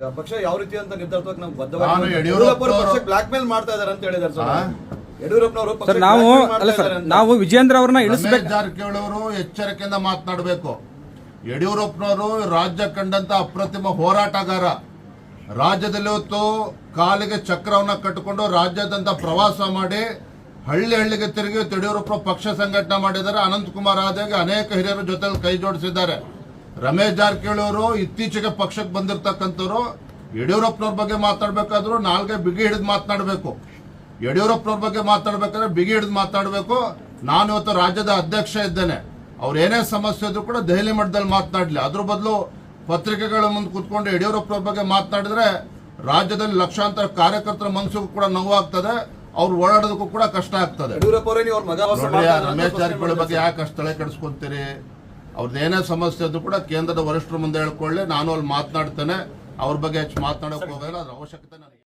ಪಕ್ಷ ಯಾವ ರೀತಿ ಅಂತ ನಿರ್ಧಾರಕ್ಕೆ ನಾವು ಬದ್ಧವಾಗಿ ಬ್ಲಾಕ್ ಮೇಲ್ ಮಾಡ್ತಾ ಇದಾರೆ ಅಂತ ಹೇಳಿದಾರೆ ಸರ್? ಯಡಿಯೂರಪ್ಪನವರು ಪಕ್ಷ ಸರ್ ನಾವು ಅಲ್ಲ ಸರ್ ನಾವು ವಿಜೇಂದ್ರ ಅವ್ರನ್ನ ಇಳಿಸಬೇಕು ಇಳಿಸ್ಬೇಕು. ಜಾರಕಿಹೊಳಿ ಅವರು ಎಚ್ಚರಿಕೆಯಿಂದ ಮಾತನಾಡಬೇಕು. ಯಡಿಯೂರಪ್ಪನವರು ರಾಜ್ಯ ಕಂಡಂತ ಅಪ್ರತಿಮ ಹೋರಾಟಗಾರ. ರಾಜ್ಯದಲ್ಲಿ ಹೊತ್ತು ಕಾಲಿಗೆ ಚಕ್ರವನ್ನ ಕಟ್ಟಿಕೊಂಡು ರಾಜ್ಯದಂತ ಪ್ರವಾಸ ಮಾಡಿ ಹಳ್ಳಿ ಹಳ್ಳಿಗೆ ತಿರುಗಿ ಯಡಿಯೂರಪ್ಪನ ಯಡಿಯೂರಪ್ಪ ಪಕ್ಷ ಸಂಘಟನೆ ಮಾಡಿದ್ದಾರೆ. ಅನಂತಕುಮಾರ್ ಆದಾಗ ಅನೇಕ ಹಿರಿಯರ ಜೊತೆ ಕೈ ಜೋಡಿಸಿದ್ದಾರೆ. ರಮೇಶ್ ಜಾರಕಿಹೊಳಿ ಅವರು ಇತ್ತೀಚೆಗೆ ಪಕ್ಷಕ್ಕೆ ಬಂದಿರತಕ್ಕಂಥವ್ರು ಯಡಿಯೂರಪ್ಪನವ್ರ ಬಗ್ಗೆ ಮಾತಾಡಬೇಕಾದ್ರು ನಾಲ್ಗೆ ಬಿಗಿ ಹಿಡಿದು ಮಾತನಾಡಬೇಕು. ಯಡಿಯೂರಪ್ಪನವ್ರ ಬಗ್ಗೆ ಮಾತಾಡ್ಬೇಕಾದ್ರೆ ಬಿಗಿ ಹಿಡಿದು ಮಾತಾಡಬೇಕು. ನಾನು ಇವತ್ತು ರಾಜ್ಯದ ಅಧ್ಯಕ್ಷ ಇದ್ದೇನೆ. ಅವ್ರು ಏನೇ ಸಮಸ್ಯೆ ಇದ್ರು ಕೂಡ ದೆಹಲಿ ಮಟ್ಟದಲ್ಲಿ ಮಾತನಾಡಲಿ. ಅದ್ರ ಬದಲು ಪತ್ರಿಕೆಗಳ ಮುಂದೆ ಕೂತ್ಕೊಂಡು ಯಡಿಯೂರಪ್ಪನವ್ರ ಬಗ್ಗೆ ಮಾತನಾಡಿದ್ರೆ ರಾಜ್ಯದಲ್ಲಿ ಲಕ್ಷಾಂತರ ಕಾರ್ಯಕರ್ತರ ಮನಸ್ಸಿಗೂ ಕೂಡ ನೋವಾಗ್ತದೆ. ಅವ್ರು ಓಡಾಡೋದಕ್ಕೂ ಕೂಡ ಕಷ್ಟ ಆಗ್ತದೆ. ರಮೇಶ್ ಜಾರಕಿಹೊಳಿ ಬಗ್ಗೆ ಯಾಕೆ ಅಷ್ಟು ತಲೆ ಕೆಡಿಸ್ಕೊಂತೀರಿ? ಅವ್ರದ್ದು ಏನೇ ಸಮಸ್ಯೆ ಅದು ಕೂಡ ಕೇಂದ್ರದ ವರಿಷ್ಠರ ಮುಂದೆ ಹೇಳ್ಕೊಳ್ಳಿ. ನಾನು ಅಲ್ಲಿ ಮಾತನಾಡ್ತೇನೆ. ಅವ್ರ ಬಗ್ಗೆ ಹೆಚ್ಚು ಮಾತನಾಡೋಕೆ ಹೋಗಲ್ಲ. ಅದ್ರ ಅವಶ್ಯಕತೆ ನನಗೆ